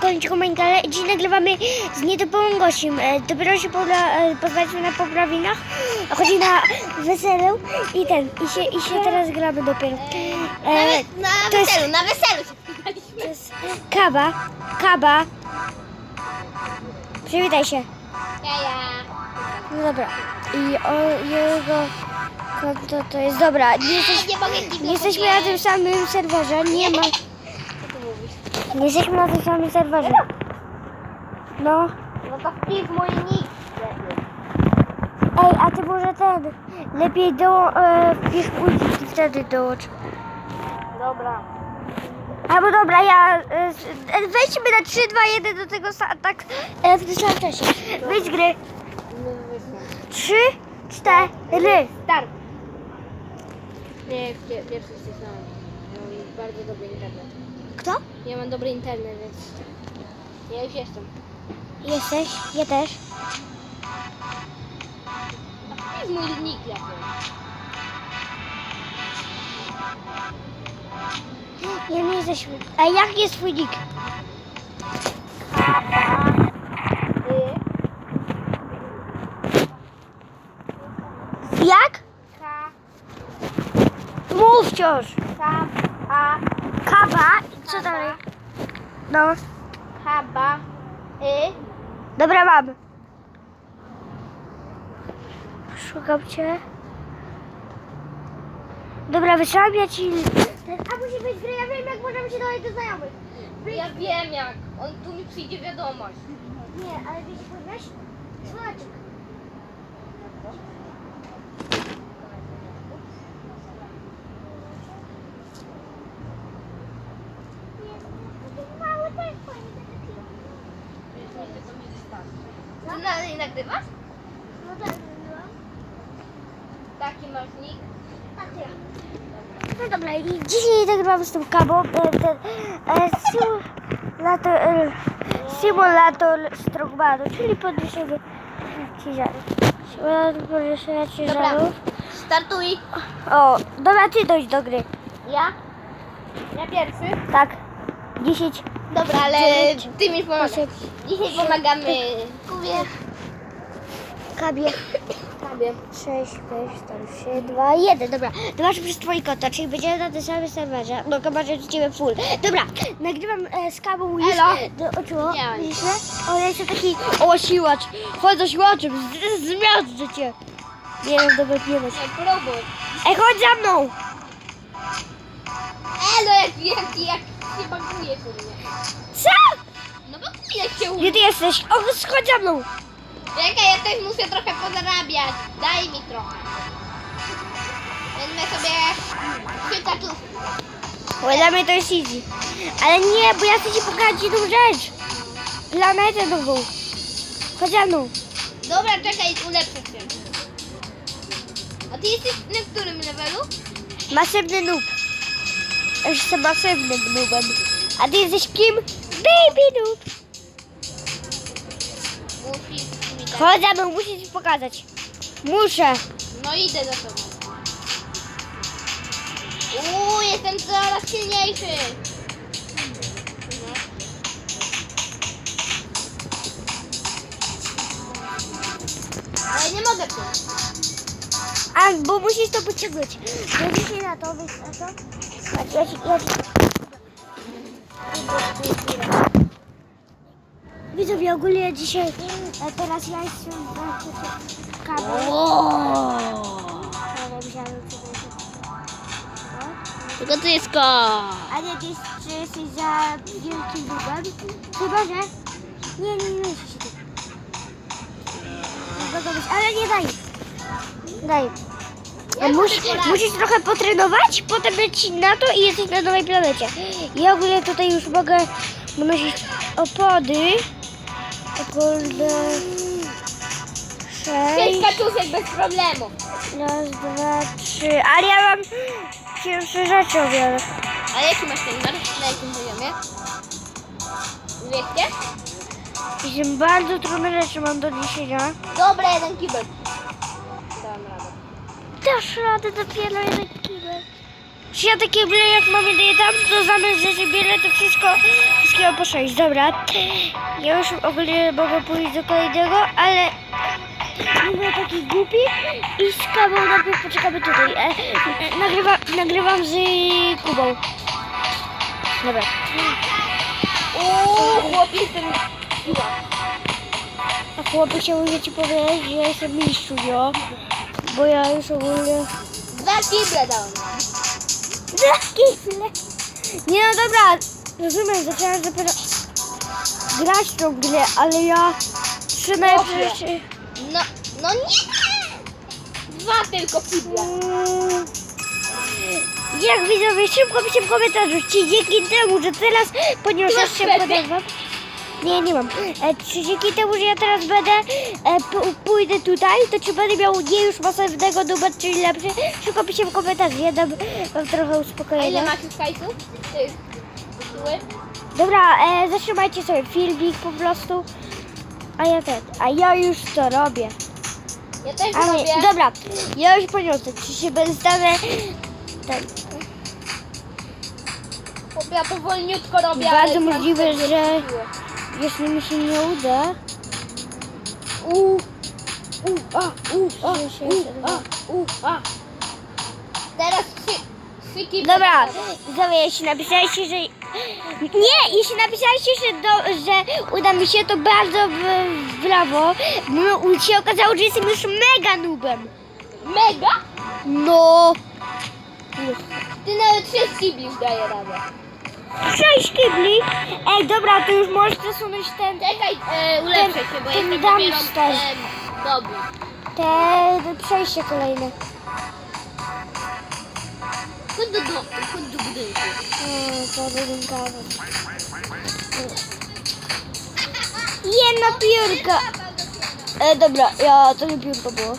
Kończyku Mengale. Dziś nagrywamy z niedopałą gościem. E, Dopiero się e, poznaliśmy na poprawinach. Chodzi na weselu i ten. I się, i się teraz gramy dopiero. E, Nawet na to jest- weselu, na weselu się spotkaliśmy. to jest Kaba. Kaba. Przywitaj się. Ja, ja. No dobra. I o jego konto to jest dobra. Nie, jesteś, nie nie jesteśmy na tym samym serwerze. Nie ma. Co ty mówisz? Nie jesteśmy na tym samym serwerze. No. No to wpis mój nick. Ej, a ty może ten. Lepiej do. E, wpisz guzik i wtedy dołącz. Dobra. Albo dobra, ja. E, e, wejdźmy na 3, 2, 1 do tego sa- tak e, w tym samym czasie. Wyjdź z gry. 3, 4. Start. Nie, pie- pierwszy ścisnąłem. Ja mam bardzo dobry internet. Kto? Ja mam dobry internet, więc... Ja już jestem. Jesteś? Ja też. A wpis mój nick lepiej. Nie, nie jesteśmy. A jak jest twój nick? Jak? Mów wciąż. Kaba. Co dalej? No. Haba, Y, Dobra, mam. Szukam cię. Dobra, wysyłam ja ci... A musi być gry, ja wiem jak możemy się dodać do znajomych. Ja wiem jak. On tu mi przyjdzie wiadomość. Nie, ale wiecie, powiesz? Słowaczek. Mały też fajny Ty nagrywasz? No tak, zrobiłam. Taki masz nick? Tak, ja. No dobra, i dzisiaj nagrywam z tym kabą e, ten e, simulator, e, simulator strongmanu, czyli podniesienie ciężarów. Simulator podniesienia ciężarów. Startuj. O, dobra, ty dojść do gry. Ja? Ja pierwszy? Tak. 10, Dobra, ale ty mi pomagasz. Dzisiaj pomagamy Kubie. Kabie. Kabie. 6, 5, 4, 3, 2, 1. Dobra, to masz przez twoje konto, czyli będziemy na tym samym serwerze. No, chyba, że ciebie full. Dobra, nagrywam e, z kabą już Elo. do oczu. Widzisz? O, ja jestem taki... O, siłacz. Chodź za siłaczem, zmiażdżę cię. Nie wiem, dobra, nie wiem. Próbuj. Ej, chodź za mną. Elo, jak, jak, jak się baguje u mnie. Co? No baguje się u Gdzie mnie. ty jesteś? O, chodź za mną. Czekaj, ja też muszę trochę pozarabiać. Daj mi trochę. Będę sobie chyta tu. Bo dla mnie to jest easy. Ale nie, bo ja chcę ci pokazać jedną rzecz. Planetę nową. Mną. Dobra, czekaj, ulepszę się. A ty jesteś na którym levelu? Masywny noob. Ja już jestem masywnym noobem. A ty jesteś kim? Baby noob. Musisz za mną, muszę ci pokazać. Muszę. No idę za tobą. Uuu, jestem coraz silniejszy. Ale nie mogę tu. A, bo musisz to pociągnąć. No dzisiaj na to, wyjść na to. Chodź, ja ci, ja ci. Widzowie, ogólnie dzisiaj, e, teraz ja jestem na kawę. Ale wziąłem sobie Tylko ty jest ko. A nie, ty czy jesteś za wielkim długiem? Chyba, że... Nie, nie, nie mieści się tu. Mogę być, ale nie daj. Daj. Ja musisz, musisz trochę potrenować, potem lecieć na to i jesteś na nowej planecie. Ja ogólnie tutaj już mogę nosić opody. Ogólne... Pięć Sześć. kaczuszek bez problemu. Raz, dwa, trzy. Ale ja mam cięższe rzeczy o wiele. A jaki masz ten numer? Na jakim poziomie? 200? Jestem bardzo trudne rzeczy mam do niesienia. Dobra, jeden kibel. Dałem radę. Dasz radę dopiero jeden kibel. Czy ja takie byle jak mamy daję tam, to zamiast, że się bierę to wszystko wszystkiego po 6, dobra. Ja już ogólnie mogę pójść do kolejnego, ale będę taki głupi i z Kubą najpierw poczekamy tutaj. E, e, nagrywa, nagrywam z Kubą. Dobra. Uuu, chłopie, jestem siła. A chłopie chciałbym ci powiedzieć, że ja jestem mistrzu, jo. Bo ja już ogólnie... Dwa kible dałem. Kifle. Nie no dobra, rozumiem, zaczęłam dopiero grać w tą grę, ale ja trzymałem Chłopie. przecież... No, no nie! Dwa tylko kible. Mm, Jak widzowie, szybko piszcie w komentarzu, czy dzięki temu, że teraz poniosę się podawam. Nie, nie mam. E, czy dzięki temu, że ja teraz będę, e, pójdę tutaj, to czy będę miał nie już masywnego numer, czyli lepszy? Szybko piszcie w komentarzu, ja dam wam trochę A uspokojenia. ile już hajsu? Tych tytuły? Dobra, e, zatrzymajcie sobie filmik po prostu. A ja ten, a ja już to robię. Ja też A robię. nie, dobra, ja już poniosę. Czy się będę ten, Chłopie, ja powolniutko robię, Bardzo ale możliwe, że- jeśli mi się nie uda, U, u, a, u, a, u, a, u, a. Teraz. Dobra, widzowie, jeśli napisaliście, że... Nie, jeśli napisaliście, że, do, że uda mi się, to bardzo w, brawo. Bo się okazało, że jestem już mega nubem. Mega? No, Ty nawet sześć kibli już daje radę. sześć kibli. Ej, dobra, to już możesz przesunąć ten, Czekaj, e, ulepszę się, bo ten jestem dopiero e, dobry. te przejście kolejne. Chodź do domu, chodź do budynku. O, to budynkowe. Jedna piórka. E, dobra, ja, to nie piórko było.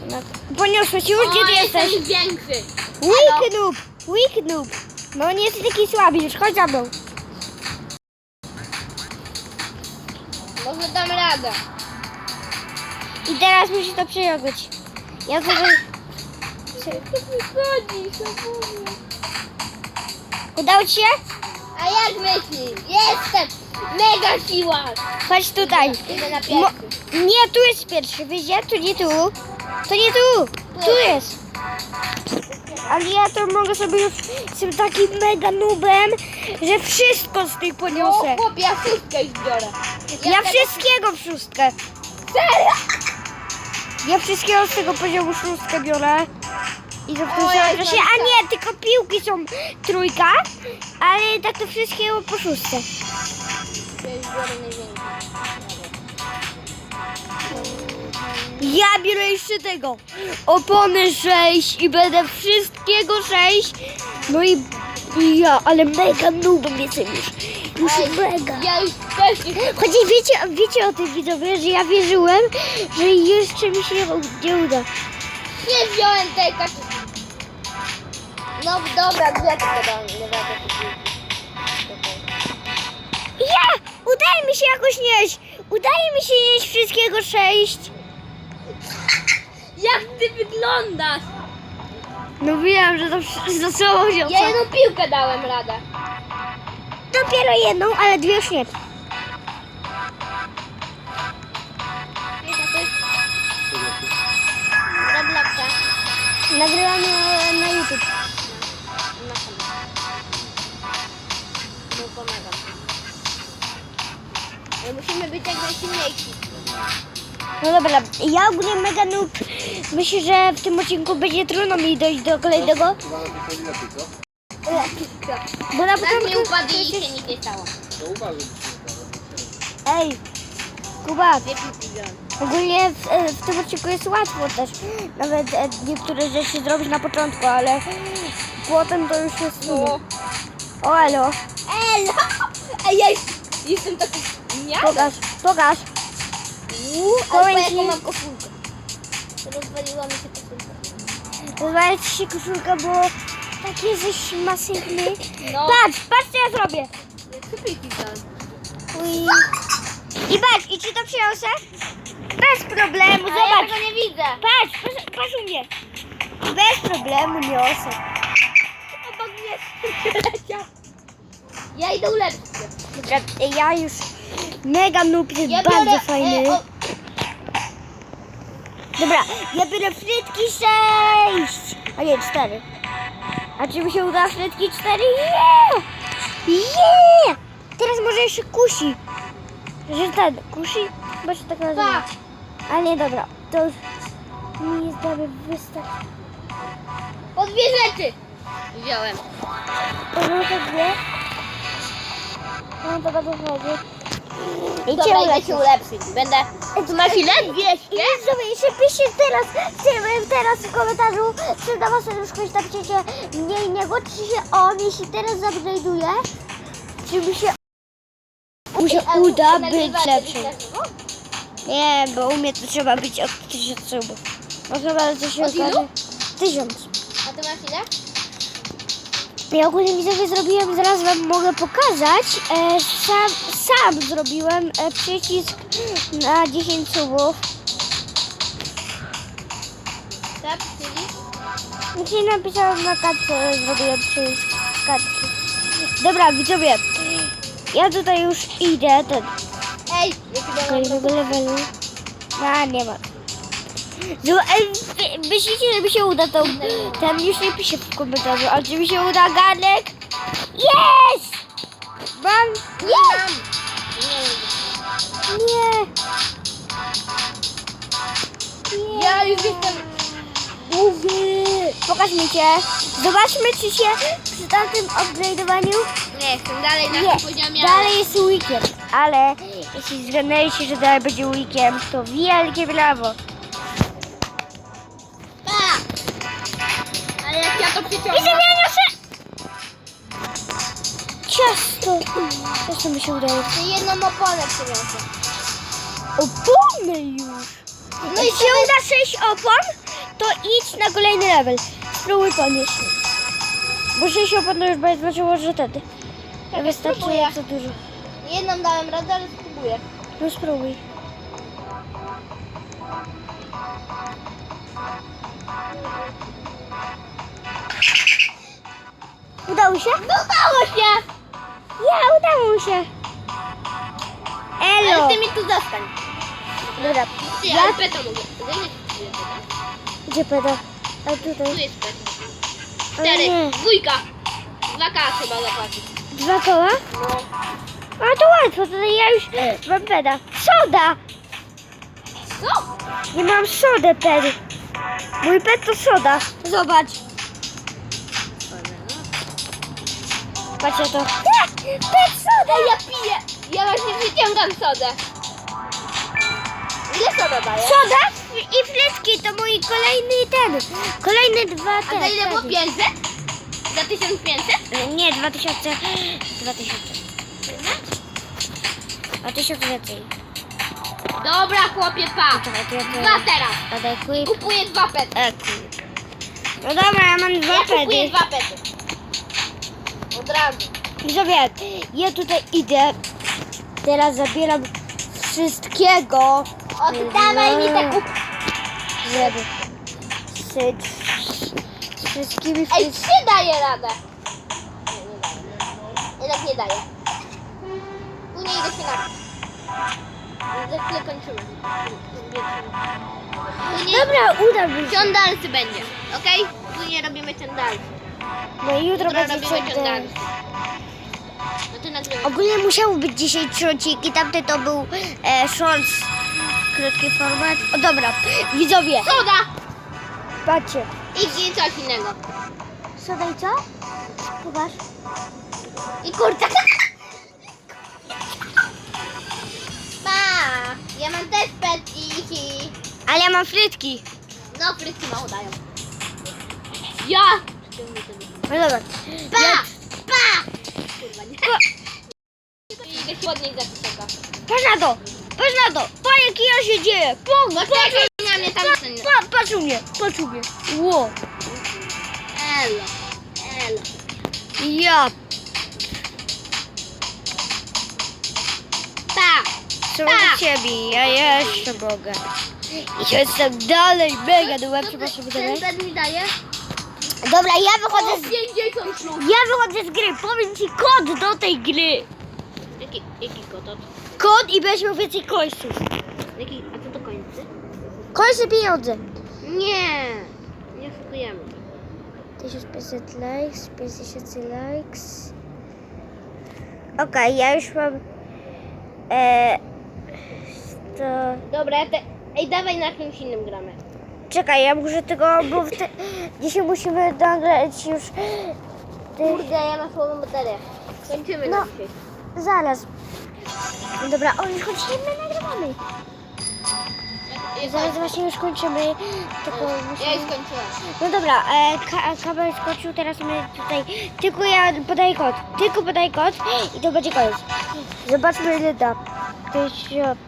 Jednak. Poniosłe się już, gdzie ty jesteś? jestem większy. Weak noob, weak noob. No nie jesteś taki słaby, już chodź za mną. Może dam radę. I teraz musisz to przejąć. Ja to... Ty chodzisz, Udało ci się? A jak myślisz? Jestem! Mega siła! Chodź tutaj. Idę na Mo- pierwszy. nie, tu jest pierwszy, wiecie? Tu nie tu. To nie tu. Tu jest. Ale ja to mogę sobie już... Jestem takim mega nubem, że wszystko z tych O, poniosę. chłopie, ja wszystko już biorę. Ja tego- wszystkiego w szóstkę. Serio? Ja wszystkiego z tego poziomu szóstkę biorę. I ja czasie. mam A nie, tylko piłki są trójka, ale tak to wszystkiego po szóstce. Ja biorę jeszcze tego. Opony 6 i będę wszystkiego 6. No i, i ja, ale mega nubem jestem już. Już mega. Ja już też już... Chociaż wiecie, wiecie o tym widzowie, że ja wierzyłem, że jeszcze mi się nie uda. Nie wziąłem tej karty. No dobra, kupił. Ja! Udaje mi się jakoś nieść! Udaje mi się nieść wszystkiego 6. Jak ty wyglądasz? No wiem, że to słowo wziął. Ja jedną piłkę dałem radę. Dopiero jedną, ale dwie już nie. Robloxa. Nagrywam na, na YouTube. Ale musimy być jak najsilniejsi. No dobra, ja ogólnie mega noob. Myślę, że w tym odcinku będzie trudno mi dojść do kolejnego. Chyba na tej lepiej, co? Bo na Tak nie początku... upadli i się nic nie stało. To uważaj, nie da. Ej, Kuba, piłki wziąłem. ogólnie w, e, w tym odcinku jest łatwo też. Nawet e, niektóre rzeczy zrobić na początku, ale potem to już jest trudno. O, elo, Elo! Ej, ja jest- jestem taki... Nie? pokaż, pokaż. Ale Powiem jaką mam koszulkę. Rozwaliła mi się koszulka. Rozwalać ci się koszulka, bo taki jesteś masywny. No. Patrz, patrz co ja zrobię. I patrz, i czy to przyniosę? Bez problemu, Ale ja zobacz. tego nie widzę. Patrz, patrz, patrz u mnie. Bez problemu niosę. Obok mnie. Ja idę ulepszyć. Dobra, ja już mega noob jest Ja bardzo biorę, fajny. E, o, Dobra, ja biorę frytki 6! A nie, 4. A czy mi się uda frytki 4? Yeah! Yeah! Teraz może jeszcze kusi. Że ten, kusi? Chyba się tak nazywa. tak. Ale nie, dobra, to już mi jest prawie wystarczy. Po dwie rzeczy wziąłem. To no to dwie. No to bardzo fajnie. I Dobra, idę się ulepszyć. Będę... Tu masz ile? I 200? sobie jeszcze piszcie teraz, w- teraz w komentarzu, czy na was już ktoś napiszecie mniej niego, czy się on, jeśli teraz upgrade'uje, czy mi się mu się a uda nagrywacie być lepszy. dzisiaj? Nie, bo u mnie to trzeba być od 1000 subów. No chyba że się Od ilu? okaże. Tysiąc. A ty masz ile? Ja ogólnie widzowie zrobiłem, zaraz wam mogę pokazać. E, sam, sam zrobiłem e, przycisk na 10 subów. Tak, czyli? Dzisiaj napisałem na kartce, zrobiłem przycisk kartki. Dobra, widzowie, ja tutaj już idę, ten Ej, ja ci dam kolejnego levelu. A, nie ma. No, ej, wy- myślicie, że mi się uda to, ten już nie pisze w komentarzu, ale czy mi się uda garnek? Jest! Mam, Nie! nie, Ja już jestem... Mówię. Pokaż mi cię. Zobaczmy, czy się przy tamtym upgrade'owaniu... Nie, jestem dalej na Nie, tym poziomie, dalej jest weekend, ale jeśli zgadnęliście, że dalej będzie weekend, to wielkie brawo. A! Ale jak ja to I przyciągnę... zamienię się... Ciasto. Ciasto mi się udało. Jedną oponę przyniosę. Opony już. No i się uda 6 opon, to idź na kolejny level. Spróbuj podnieść. Bo 6 opon to już będzie znaczyło, że wtedy. Tak, Wystarczająco za dużo. Jedną dałem radę, ale spróbuję. No spróbuj. Udało się? Udało się! Ja, udało się. Elo. Ale ty mi tu zostań. Dobra, Ty, ja... ale peta mogę. Peta. Gdzie peda? A Tu tutaj. jest peta. Cztery, dwójka. Dwa K trzeba zapłacić. Dwa koła? No. A to łatwo, tutaj ja już mam peda. Soda! Co? Nie mam sodę pedy. Mój pet to soda. Zobacz. Patrzcie to. Pet soda! Ja piję. Ja właśnie wyciągam sodę. Ile soda daje? Soda i frytki to mój kolejny ten. Kolejny dwa te. A za ile było? pedy. 500? Za 1500? Nie, 2000. 2000. 2000 więcej. Dobra, chłopie, pa. Czekaj, to ja to... Dwa teraz. Quick. Kupuję dwa pety. E. No dobra, ja mam dwa Ja kupuję pedy. dwa pety. Od razu. Widzowie, ja tutaj idę. Teraz zabieram wszystkiego. Oddawaj mi kup. Żeby z wszystkimi Ej, trzy daje radę. Nie, nie daje. Jednak nie daje. Później idę się napić. Za chwilę kończymy. Później Dobra, uda mi się. będzie, okej? Później robimy ciądalsy. No i jutro będzie. No nagrywaj. Ogólnie musiał być dzisiaj trzocik i tamty to był e, shorts. Krótki format. O dobra, widzowie, Soda! patrzcie. I, I coś innego. Soda i co? Popatrz. I kurczak. Pa! Ja mam też petiki. Ale ja mam frytki. No, frytki mało dają. Ja! No dobra. Pa! Pa! Kurwa, nie. Idę się podnieść za tysiaka. Patrz na to! Patrz na to! Patrz jaki ja się dzieje! Pong! No czekaj na mnie tam Pa, pa, patrz u mnie! Patrz u mnie! Ło! Elo. Elo. Ja! Pa! Co Pa! do ciebie? Ja jeszcze mogę. I jestem dalej mega Co przepraszam, ten dalej. bed mi daje? Dobra, ja wychodzę z... 50 plus. Ja wychodzę z gry. Powiem ci kod do tej gry. Jaki, jaki kod? Kod i będziesz miał więcej końców. Jaki, a co to kończy? Końce pieniądze. Nie, nie szukujemy. 1500 likes, 5000 likes. Okej, ja już mam... E, to... Dobra, ja te... Ej, dawaj na kimś innym gramy. Czekaj, ja muszę tego, bo w te, dzisiaj musimy nagrać już... Ty, Kurde, ja mam słabą baterię. Kończymy No. na dzisiaj. zaraz. Dobra, o już chodzimy, nagrywamy. Zaraz właśnie już kończymy. Tylko ja już skończyłam. No dobra, e, ka, kabel skoczył, teraz my tutaj... Tylko ja podaję kod. Tylko podaję kod i to będzie koniec. Zobaczmy ile da. Tysiąc...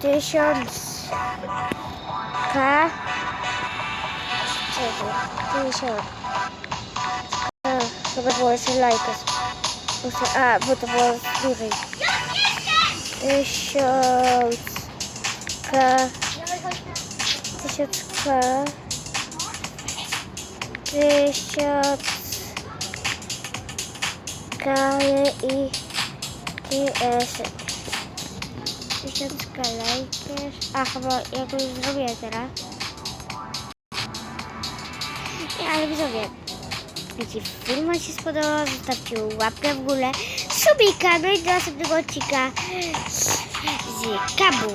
Tysiąc... K... Czekaj, tysiąc... K... Chyba było jeszcze lajka. A, bo to było dłużej. Tysiąc... K... Tysiąc K... I... TS... Tysiąc kalejkież... A, chyba ja to już zrobiłem teraz. Nie, ale widzowie, jeśli film Wam się spodobał, zostawcie łapkę w górę, subika, no i do następnego odcinka z Kabu.